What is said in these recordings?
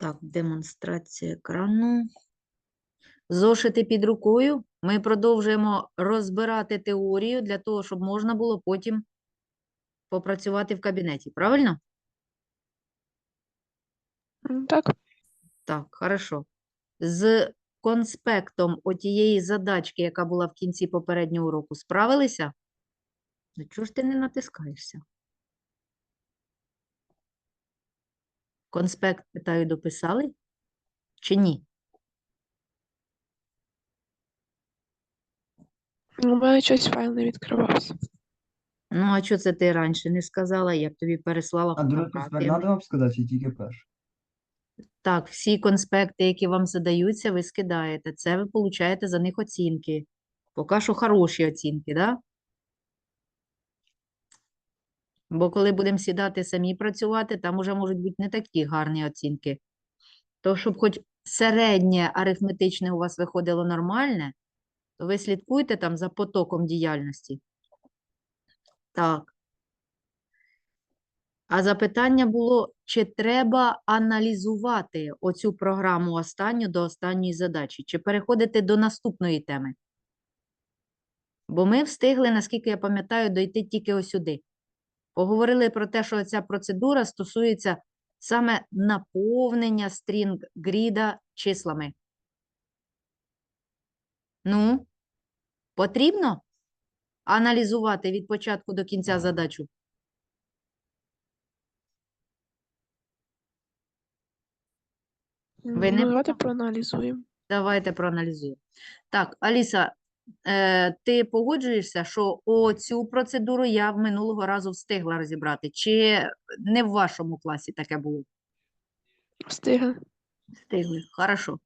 Так, демонстрація екрану. Зошити під рукою. Ми продовжуємо розбирати теорію для того, щоб можна було потім попрацювати в кабінеті. Правильно? Так, Так, хорошо. З конспектом отієї задачки, яка була в кінці попереднього уроку, справилися? Ну, чого ж ти не натискаєшся? Конспект, питаю, дописали? Чи ні? у мене щось файл не відкривався. Ну, а чого це ти раніше не сказала? Я б тобі переслала А другий фотографії. конспект надо вам сказати, чи тільки перший? Так, всі конспекти, які вам задаються, ви скидаєте. Це ви получаєте за них оцінки. Поки що хороші оцінки, да? Бо коли будемо сідати самі працювати, там уже можуть бути не такі гарні оцінки. То, щоб хоч середнє арифметичне у вас виходило нормальне, то ви слідкуйте там за потоком діяльності. Так. А запитання було, чи треба аналізувати оцю програму останню до останньої задачі, чи переходити до наступної теми? Бо ми встигли, наскільки я пам'ятаю, дойти тільки сюди. Поговорили про те, що ця процедура стосується саме наповнення стрінг-гріда числами. Ну, потрібно аналізувати від початку до кінця задачу? Ви Ну, не давайте проаналізуємо. Давайте проаналізуємо. Так, Аліса, ти погоджуєшся, що оцю процедуру я минулого разу встигла розібрати? Чи не в вашому класі таке було? Встигли. Встигли. Хорошо.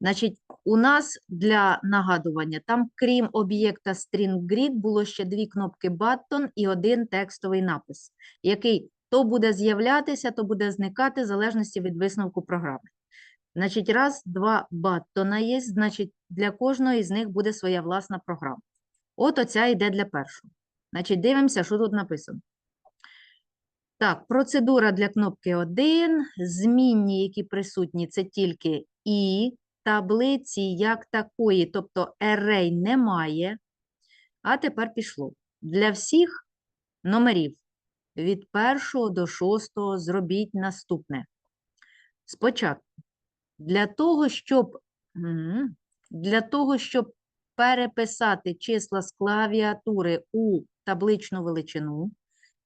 Значить, у нас для нагадування, там крім об'єкта StringGrid було ще дві кнопки Button і один текстовий напис, який то буде з'являтися, то буде зникати в залежності від висновку програми. Значить, раз, два баттона є, значить, для кожного із них буде своя власна програма. От оця йде для першого. Значить, дивимося, що тут написано. Так, процедура для кнопки 1. Змінні, які присутні, це тільки і, таблиці як такої, тобто array немає. А тепер пішло. Для всіх номерів від першого до шостого зробіть наступне. Спочатку, для того, щоб, для того, щоб переписати числа з клавіатури у табличну величину,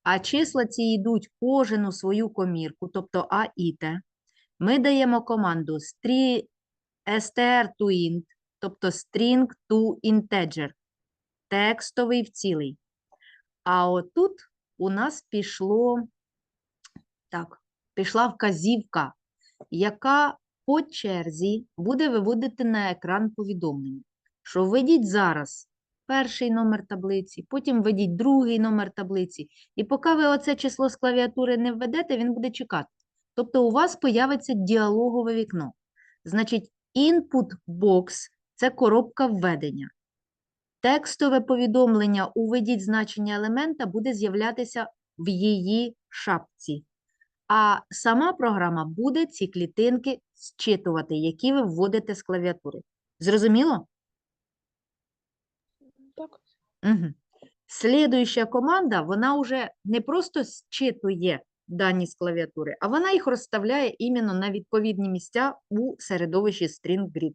а числа ці йдуть кожен у свою комірку, тобто А і Т, ми даємо команду str to int, тобто string to integer, текстовий в цілий. А отут у нас пішло, так, пішла вказівка, яка по черзі буде виводити на екран повідомлення, що введіть зараз перший номер таблиці, потім введіть другий номер таблиці. І поки ви оце число з клавіатури не введете, він буде чекати. Тобто у вас появиться діалогове вікно. Значить, input box – це коробка введення. Текстове повідомлення «Уведіть значення елемента» буде з'являтися в її шапці. А сама програма буде ці клітинки зчитувати, які ви вводите з клавіатури. Зрозуміло? Так. Угу. Слідуюча команда, вона вже не просто зчитує дані з клавіатури, а вона їх розставляє іменно на відповідні місця у середовищі StringGrid.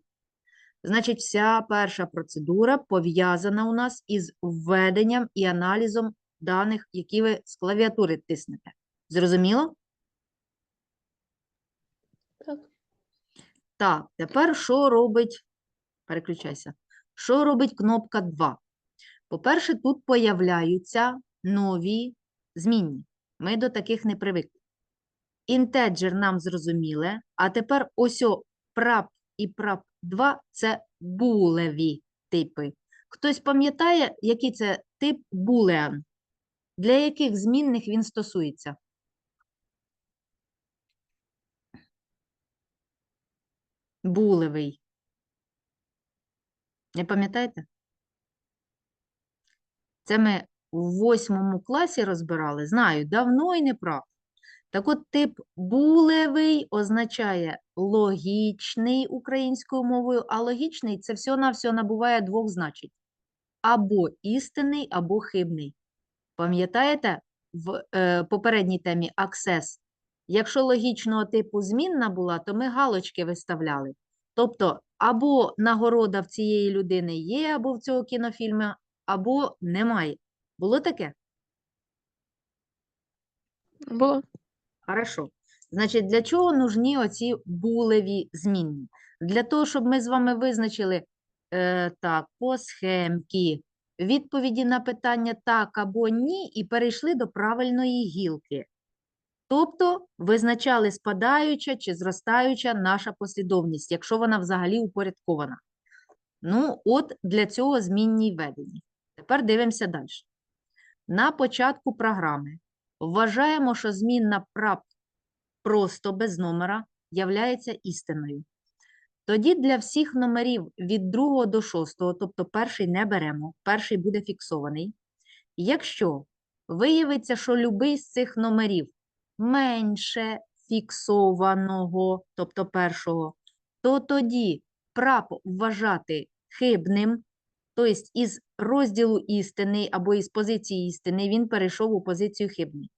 Значить, вся перша процедура пов'язана у нас із введенням і аналізом даних, які ви з клавіатури тиснете. Зрозуміло? Так. Так, тепер що робить, переключайся, що робить кнопка 2? По-перше, тут появляються нові змінні. Ми до таких не привикли. Інтеджер нам зрозуміле, а тепер ось о прап і прап 2 – це булеві типи. Хтось пам'ятає, який це тип boolean? Для яких змінних він стосується? Булевий. Не пам'ятаєте? Це ми в восьмому класі розбирали. Знаю, давно і неправда. Так от тип булевий означає логічний українською мовою, а логічний це всього-навсього набуває двох значень. Або істинний, або хибний. Пам'ятаєте в е, попередній темі Access? Якщо логічного типу змінна була, то ми галочки виставляли. Тобто, або нагорода в цієї людини є, або в цього кінофільму, або немає. Було таке? Було. Хорошо. Значить, для чого нужні оці булеві змінні? Для того, щоб ми з вами визначили е, так, по схемці відповіді на питання так або ні, і перейшли до правильної гілки. Тобто визначали спадаюча чи зростаюча наша послідовність, якщо вона взагалі упорядкована. Ну, от для цього змінні введені. Тепер дивимося далі. На початку програми вважаємо, що змінна прап просто без номера являється істинною. Тоді для всіх номерів від 2 до 6, тобто перший не беремо, перший буде фіксований. Якщо виявиться, що любий з цих номерів менше фіксованого, тобто першого, то тоді прап вважати хибним, тобто із розділу істини або із позиції істини він перейшов у позицію хибний.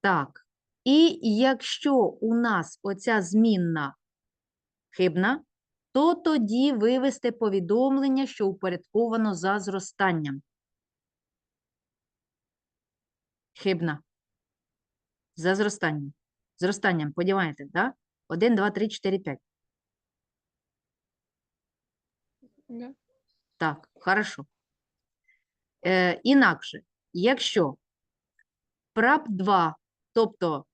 Так, і якщо у нас оця змінна хибна, то тоді вивести повідомлення, що упорядковано за зростанням. Хибна. За зростанням. Зростанням, подіваєте, да? 1, 2, 3, 4, 5. Да. Так, хорошо. Е, інакше, якщо прап 2, тобто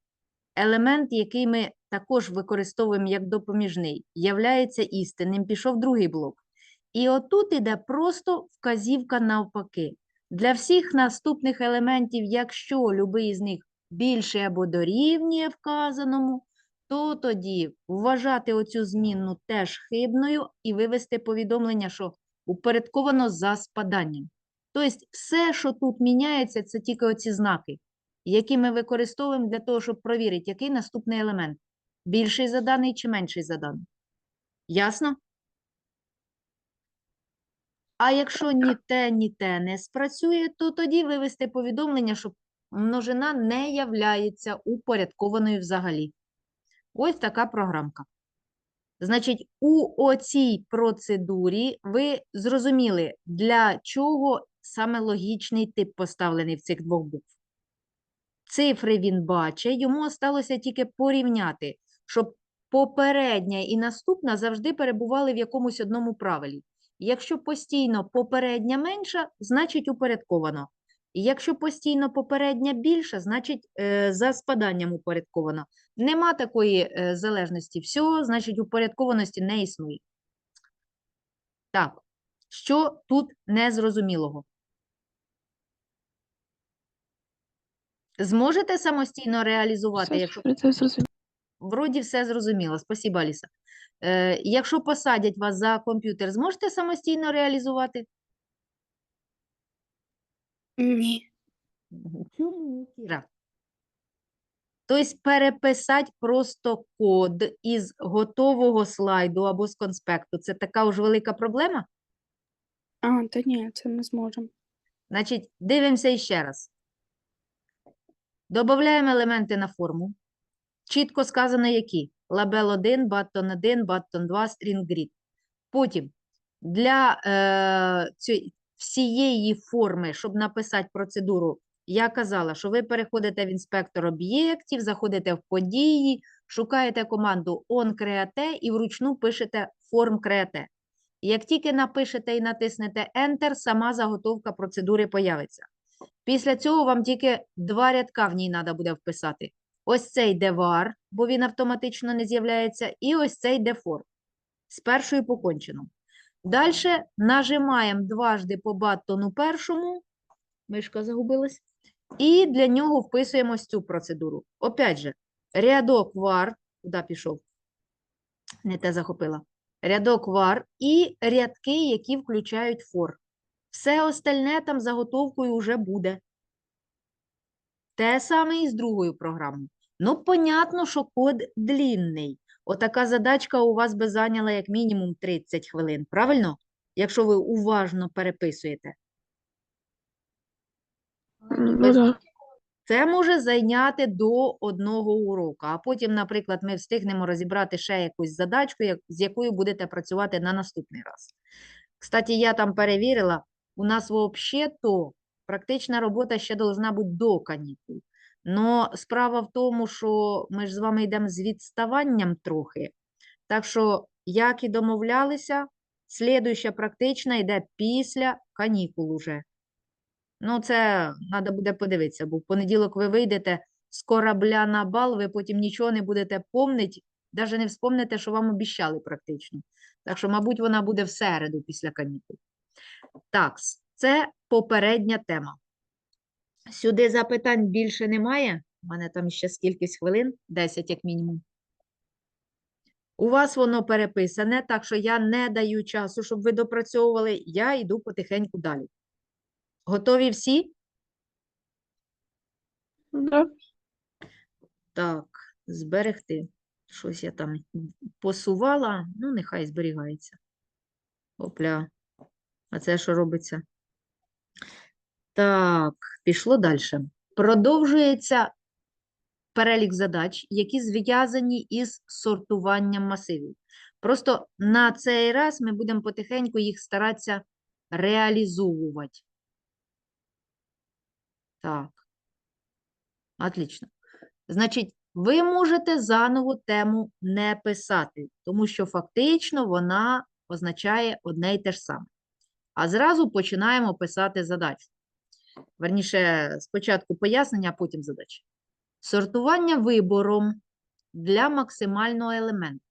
елемент, який ми також використовуємо як допоміжний, являється істинним, пішов другий блок. І отут іде просто вказівка навпаки. Для всіх наступних елементів, якщо любий з них більше або дорівнює вказаному, то тоді вважати оцю змінну теж хибною і вивести повідомлення, що упорядковано за спаданням. Тобто все, що тут міняється, це тільки оці знаки, які ми використовуємо для того, щоб провірити, який наступний елемент. Більший за даний чи менший за даний. Ясно? А якщо ні те, ні те не спрацює, то тоді вивести повідомлення, що множина не являється упорядкованою взагалі. Ось така програмка. Значить, у оцій процедурі ви зрозуміли, для чого саме логічний тип поставлений в цих двох букв. Цифри він бачить, йому осталося тільки порівняти, щоб попередня і наступна завжди перебували в якомусь одному правилі. Якщо постійно попередня менша, значить упорядковано. І Якщо постійно попередня більша, значить е, за спаданням упорядковано. Нема такої е, залежності. Все, значить, упорядкованості не існує. Так, що тут незрозумілого? Зможете самостійно реалізувати, Все, якщо це зрозуміло. Вроді все зрозуміло. Спасибо, Аліса. Е, якщо посадять вас за комп'ютер, зможете самостійно реалізувати? Ні. Чому, Кіра? Тобто переписати просто код із готового слайду або з конспекту. Це така уж велика проблема? А, та ні, це ми зможемо. Значить, дивимося іще раз. Додаємо елементи на форму. Чітко сказано, які. Лабел 1, баттон 1, баттон 2, string grid. Потім для е, цієї, всієї форми, щоб написати процедуру, я казала, що ви переходите в інспектор об'єктів, заходите в події, шукаєте команду onCreate і вручну пишете form create. Як тільки напишете і натиснете Enter, сама заготовка процедури появиться. Після цього вам тільки два рядка в ній треба буде вписати. Ось цей var, бо він автоматично не з'являється, і ось цей йде for. З першою покончено. Далі нажимаємо дважди по баттону першому, мишка загубилась, і для нього вписуємо цю процедуру. Опять же, рядок var, куди пішов? Не те захопила. Рядок var і рядки, які включають for. Все остальне там заготовкою вже буде. Те саме і з другою програмою. Ну, понятно, що код длінний. Отака задачка у вас би зайняла як мінімум 30 хвилин, правильно? Якщо ви уважно переписуєте. Ну да. Це може зайняти до одного уроку, а потім, наприклад, ми встигнемо розібрати ще якусь задачку, як- з якою будете працювати на наступний раз. Кстати, я там перевірила, у нас взагалі-то практична робота ще должна бути до канікул. Но справа в тому, що ми ж з вами йдемо з відставанням трохи. Так що, як і домовлялися, слідуюча практична йде після канікул уже. Ну, це треба буде подивитися, бо в понеділок ви вийдете з корабля на бал, ви потім нічого не будете помнити, навіть не вспомните, що вам обіщали практично. Так що, мабуть, вона буде в середу після канікул. Так, це попередня тема. Сюди запитань більше немає. У мене там ще скількись хвилин, 10 як мінімум. У вас воно переписане, так що я не даю часу, щоб ви допрацьовували. Я йду потихеньку далі. Готові всі? Да. Так, зберегти. Щось я там посувала, ну, нехай зберігається. Опля. А це що робиться? Так, пішло далі. Продовжується перелік задач, які зв'язані із сортуванням масивів. Просто на цей раз ми будемо потихеньку їх старатися реалізовувати. Так. Отлично. Значить, ви можете заново тему не писати, тому що фактично вона означає одне й те ж саме. А зразу починаємо писати задачу. Верніше, спочатку пояснення, а потім задача. Сортування вибором для максимального елементу.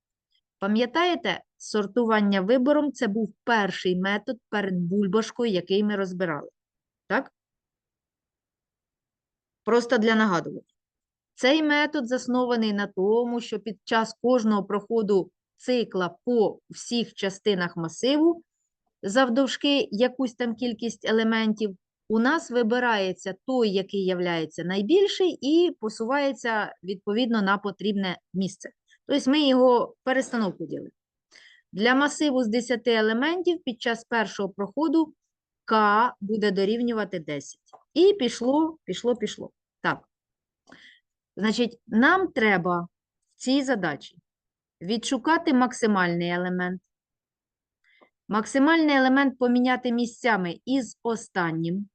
Пам'ятаєте, сортування вибором це був перший метод перед бульбашкою, який ми розбирали. Так? Просто для нагадування. Цей метод заснований на тому, що під час кожного проходу цикла по всіх частинах масиву, завдовжки якусь там кількість елементів, у нас вибирається той, який являється найбільший, і посувається відповідно на потрібне місце. Тобто ми його перестановку ділимо. Для масиву з 10 елементів під час першого проходу К буде дорівнювати 10. І пішло, пішло, пішло. Так. Значить, нам треба в цій задачі відшукати максимальний елемент. Максимальний елемент поміняти місцями із останнім.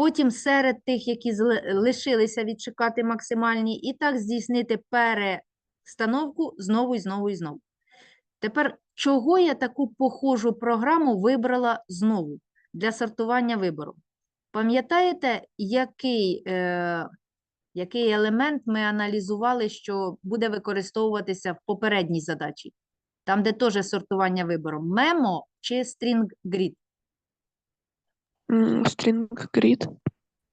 Потім серед тих, які лишилися відшукати максимальні, і так здійснити перестановку знову і знову і знову. Тепер, чого я таку похожу програму вибрала знову для сортування вибору? Пам'ятаєте, який, е, який елемент ми аналізували, що буде використовуватися в попередній задачі? Там, де теж сортування вибором. Мемо чи string grid? String grid.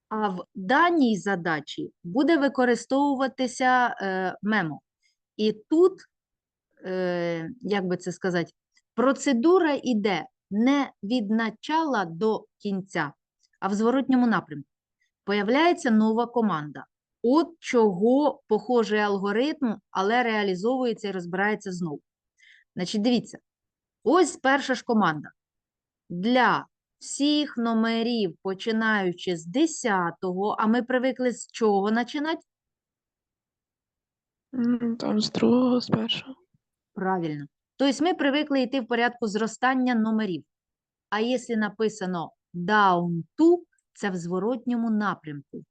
А в даній задачі буде використовуватися е, мемо. І тут, е, як би це сказати, процедура йде не від начала до кінця, а в зворотньому напрямку. Появляється нова команда. От чого похожий алгоритм, але реалізовується і розбирається знову. Значить, дивіться, ось перша ж команда. Для всіх номерів, починаючи з 10-го, а ми привикли з чого починати? Там з другого, з першого. Правильно. Тобто ми привикли йти в порядку зростання номерів. А якщо написано down to, це в зворотньому напрямку.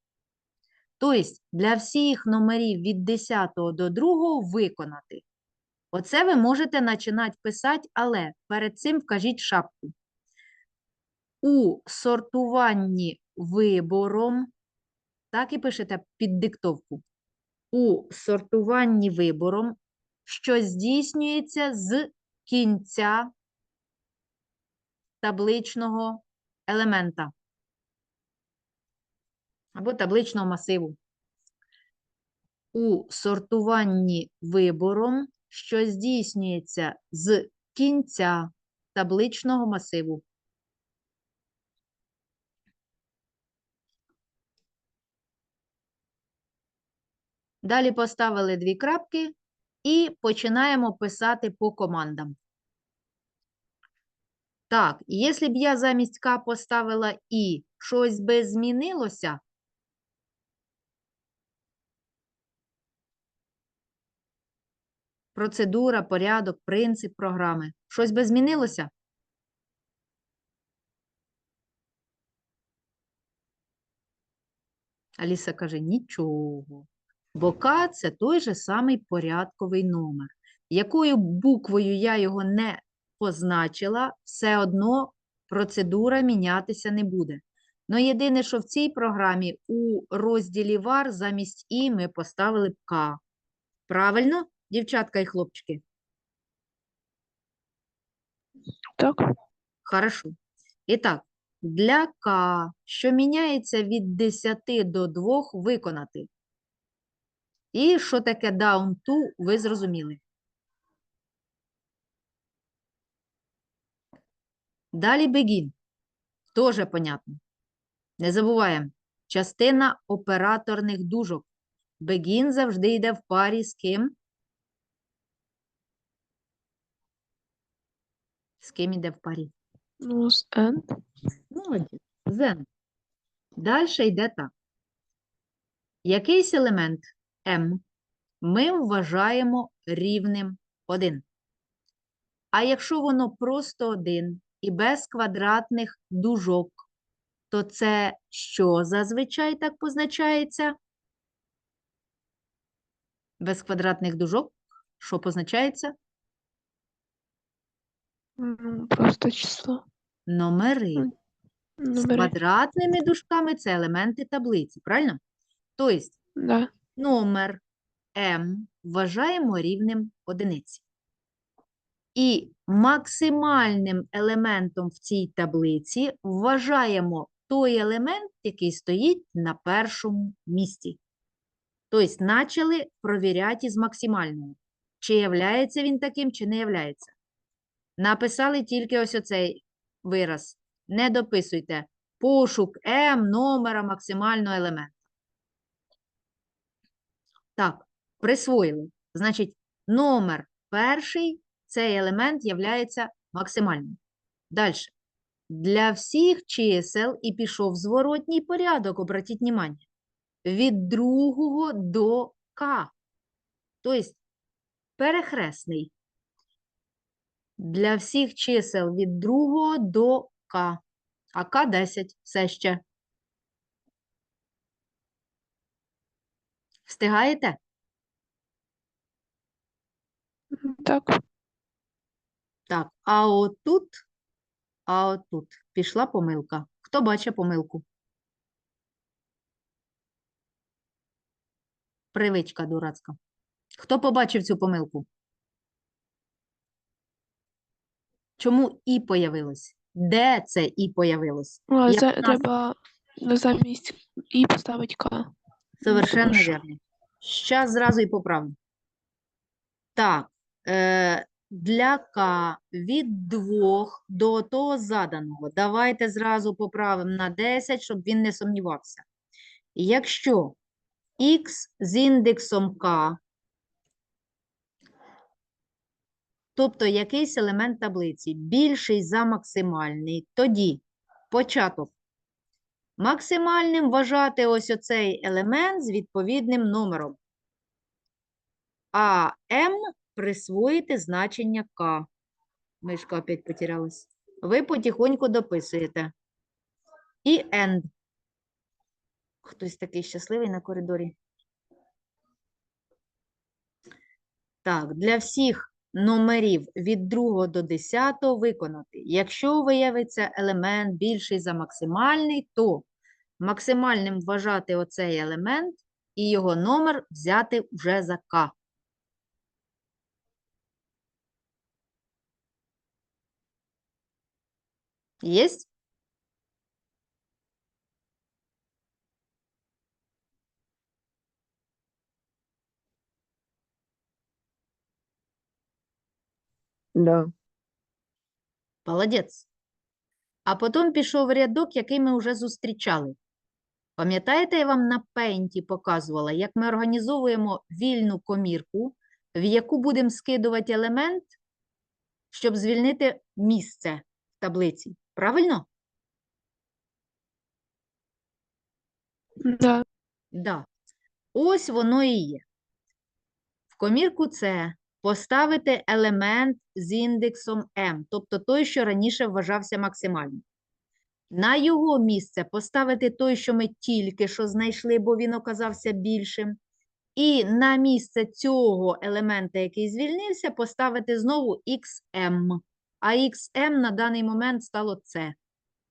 Тобто для всіх номерів від 10 до 2 виконати. Оце ви можете починати писати, але перед цим вкажіть шапку. У сортуванні вибором, так і пишете під диктовку. У сортуванні вибором, що здійснюється з кінця табличного елемента або табличного масиву. У сортуванні вибором, що здійснюється з кінця табличного масиву. Далі поставили дві крапки і починаємо писати по командам. Так, якщо б я замість К поставила І, щось би змінилося? Процедура, порядок, принцип програми. Щось би змінилося? Аліса каже, нічого. Бо К – це той же самий порядковий номер. Якою буквою я його не позначила, все одно процедура мінятися не буде. Ну, єдине, що в цій програмі у розділі var замість І ми поставили б К. Правильно, дівчатка і хлопчики? Так. Хорошо. І так, для К, що міняється від 10 до 2, виконати. І що таке down to, ви зрозуміли. Далі begin. Тоже понятно. Не забуваємо. Частина операторних дужок. Begin завжди йде в парі з ким? З ким йде в парі? Ну, з N. Молодець. Then. Далі йде так. Якийсь елемент m ми вважаємо рівним 1. А якщо воно просто 1 і без квадратних дужок, то це що зазвичай так позначається? Без квадратних дужок, що позначається? Просто число. Номери. Мгм. З квадратними дужками це елементи таблиці, правильно? Тобто Да. Номер m вважаємо рівнем одиниці. І максимальним елементом в цій таблиці вважаємо той елемент, який стоїть на першому місці. Тобто, почали провіряти із максимального. Чи являється він таким, чи не являється. Написали тільки ось оцей вираз. Не дописуйте. Пошук m номера максимального елемента. Так, присвоїли. Значить, номер перший, цей елемент являється максимальним. Далі. Для всіх чисел і пішов зворотній порядок, обратіть увагу. Від другого до К. Тобто, перехресний. Для всіх чисел від другого до К. А К 10 все ще. Встигаєте? Так. Так, а отут, а отут пішла помилка. Хто бачить помилку? Привичка дурацька. Хто побачив цю помилку? Чому і появилось? Де це і появилось? Як нас- треба замість І поставити К. Совершенно вірно. Щас зразу і поправлю. Так, е, для К від 2 до того заданого. Давайте зразу поправимо на 10, щоб він не сумнівався. Якщо х з індексом К, тобто якийсь елемент таблиці більший за максимальний, тоді початок. Максимальним вважати ось оцей елемент з відповідним номером. А m присвоїти значення k. Мишка опять потерялась. Ви потихоньку дописуєте. І end. Хтось такий щасливий на коридорі. Так, для всіх номерів від 2 до 10 виконати. Якщо виявиться елемент більший за максимальний, то максимальним вважати оцей елемент і його номер взяти вже за К. Єсть? Да. Молодець. А потім пішов рядок, який ми вже зустрічали. Пам'ятаєте, я вам на пейнті показувала, як ми організовуємо вільну комірку, в яку будемо скидувати елемент, щоб звільнити місце в таблиці. Правильно? Да. Да. Ось воно і є. В комірку С поставити елемент з індексом m, тобто той, що раніше вважався максимальним. На його місце поставити той, що ми тільки що знайшли, бо він оказався більшим. І на місце цього елемента, який звільнився, поставити знову xm. А xm на даний момент стало c.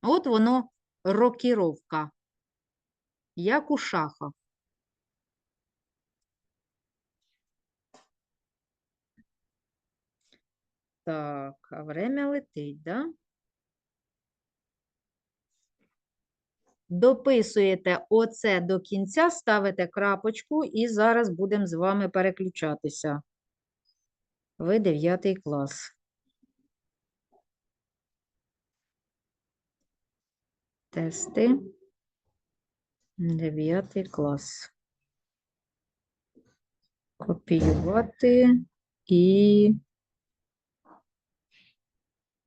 От воно рокіровка, як у шахах. Так, а время летить, да? Дописуєте оце до кінця, ставите крапочку, і зараз будемо з вами переключатися. Ви 9 клас. Тести. 9 клас. Копіювати і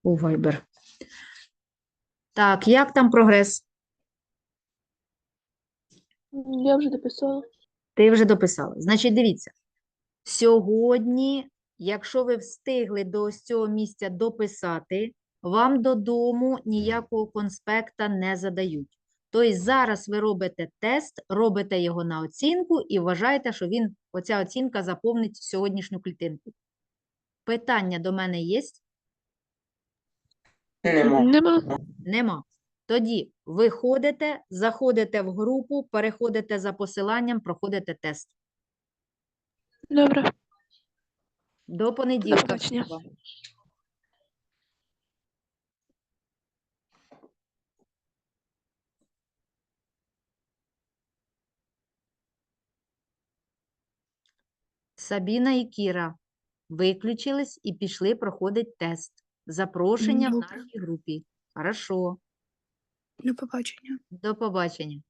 у Viber. Так, як там прогрес? Я вже дописала. Ти вже дописала. Значить, дивіться. Сьогодні, якщо ви встигли до ось цього місця дописати, вам додому ніякого конспекта не задають. Тобто зараз ви робите тест, робите його на оцінку і вважаєте, що він, оця оцінка заповнить сьогоднішню клітинку. Питання до мене є? Нема. Нема. Тоді виходите, заходите в групу, переходите за посиланням, проходите тест. Добре. До понеділка. побачення. вам. Сабіна і Кіра виключились і пішли проходити тест. Запрошення в нашій групі. Хорошо. До побачення. До побачення.